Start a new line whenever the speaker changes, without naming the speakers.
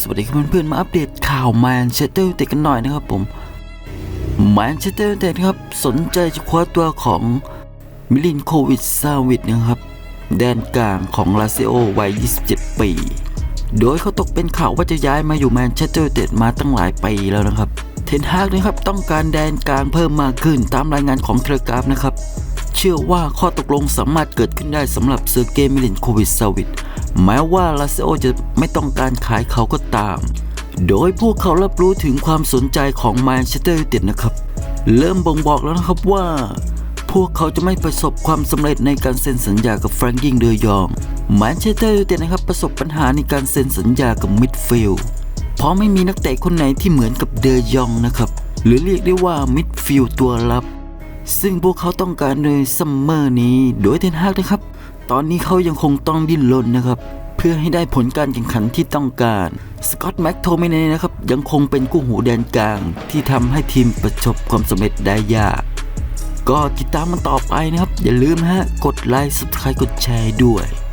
สวัสดีครับเพื่อนๆมาอัปเดตข่าวแมนเชสเตอร์ยูไนเต็ดกันหน่อยนะครับผมแมนเชสเตอร์ยูไนเต็ดครับสนใจจะคว้าตัวของมิลินโควิดซาวิดนะครับ แดนกลางของลาซิโอวัย 27 ปี โดยเขาตกเป็นข่าวว่าจะย้ายมาอยู่แมนเชสเตอร์ยูไนเต็ดมาตั้งหลายปีแล้วนะครับ เทนฮากนะครับต้องการแดนกลางเพิ่มมากขึ้นตามรายงานของเทเลกราฟนะครับ เชื่อว่าข้อตกลงสามารถเกิดขึ้นได้สำหรับเซอร์เกย์มิลินโควิดซาวิด แม้ว่าลาซิโอจะไม่ต้องการขายเขาก็ตาม โดยพวกเขารับรู้ถึงความสนใจของแมนเชสเตอร์ยูไนเต็ดนะครับ เริ่มบ่งบอกแล้วนะครับว่า พวกเขาจะไม่ประสบความสำเร็จในการเซ็นสัญญากับแฟรงกิงเดยองแมนเชสเตอร์ยูไนเต็ดนะครับประสบปัญหาในการเซ็นสัญญากับมิดฟิลด์เพราะไม่มีนักเตะคนไหนที่เหมือนกับเดยองนะครับ หรือเรียกได้ว่ามิดฟิลด์ตัวรับซึ่งพวกเขาต้องการในซัมเมอร์นี้ โดยเทนฮากนะครับ ตอนนี้เขายังคงต้องดิ้นรนนะครับ เพื่อให้ได้ผลการแข่งขันที่ต้องการสกอตแม็กโทมิเน่นะครับยังคงเป็นกู้หูแดนกลาง ที่ทำให้ทีมประสบความสำเร็จได้ยาก ก็ติดตามมันต่อไปนะครับ อย่าลืมฮะกดไลค์ subscribe กดแชร์ด้วย